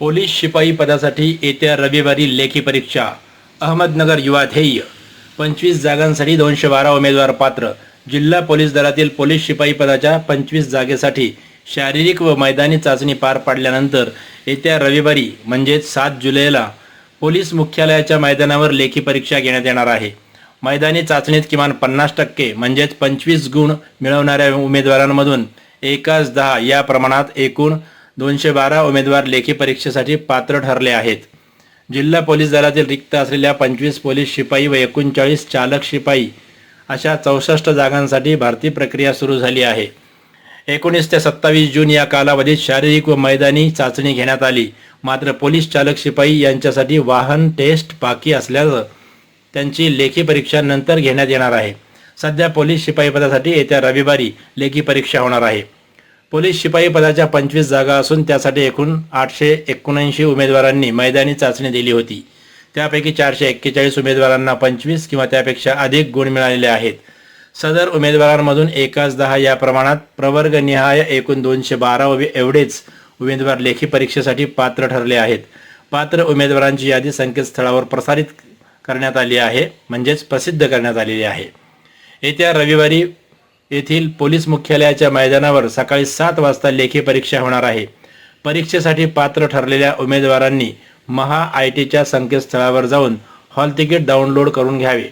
Police शिपाई पदासाठी येत्या रविवारी लेखी परीक्षा. अहमदनगर युवा ध्येय. पंचवीस जागांसाठी दोनशे बारा उमेदवार पात्र. जिल्हा पोलीस दलातील पोलीस शिपाई पदाच्या पंचवीस जागेसाठी शारीरिक व मैदानी चाचणी पार पाडल्यानंतर येत्या रविवारी म्हणजेच सात जुलैला पोलीस मुख्यालयाच्या मैदानावर लेखी परीक्षा घेण्यात येणार आहे. मैदानी चाचणीत किमान पन्नास टक्के म्हणजेच पंचवीस गुण मिळवणाऱ्या उमेदवारांमधून एकाच दहा या प्रमाणात एकूण दोनशे बारा उमेदवार लेखी परीक्षेसाठी पात्र ठरले आहेत. जिल्हा पोलीस दलातील रिक्त असलेल्या पंचवीस पोलीस शिपाई व एकोणचाळीस चालक शिपाई अशा चौसष्ट जागांसाठी भरती प्रक्रिया सुरू झाली आहे. एकोणीस ते सत्तावीस जून या कालावधीत शारीरिक व मैदानी चाचणी घेण्यात आली. मात्र पोलीस चालक शिपाई यांच्यासाठी वाहन टेस्ट बाकी असल्याचं त्यांची लेखी परीक्षा नंतर घेण्यात येणार आहे. सध्या पोलीस शिपाई पदासाठी येत्या रविवारी लेखी परीक्षा होणार आहे. पोलीस शिपाई पदाच्या पंचवीस जागा असून त्यासाठी एकूण आठशे एकोणऐंशी उमेदवारांनी मैदानी चाचणी दिली होती. त्यापैकी चारशे एक्केचाळीस उमेदवारांना पंचवीस किंवा त्यापेक्षा अधिक गुण मिळालेले आहेत. सदर उमेदवारांमधून एकाच दहा या प्रमाणात प्रवर्गनिहाय एकूण दोनशे बारा एवढेच उमेदवार लेखी परीक्षेसाठी पात्र ठरले आहेत. पात्र उमेदवारांची यादी संकेतस्थळावर प्रसारित करण्यात आली आहे म्हणजेच प्रसिद्ध करण्यात आलेली आहे. येत्या रविवारी येथील पोलीस मुख्यालयाच्या मैदानावर सकाळी सात वाजता लेखी परीक्षा होणार आहे. परीक्षेसाठी पात्र ठरलेल्या उमेदवारांनी महा आय टीच्या संकेतस्थळावर जाऊन हॉल तिकीट डाउनलोड करून घ्यावे.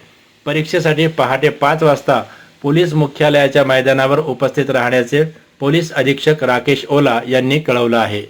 परीक्षेसाठी पहाटे पाच वाजता पोलीस मुख्यालयाच्या मैदानावर उपस्थित राहण्याचे पोलीस अधीक्षक राकेश ओला यांनी कळवलं आहे.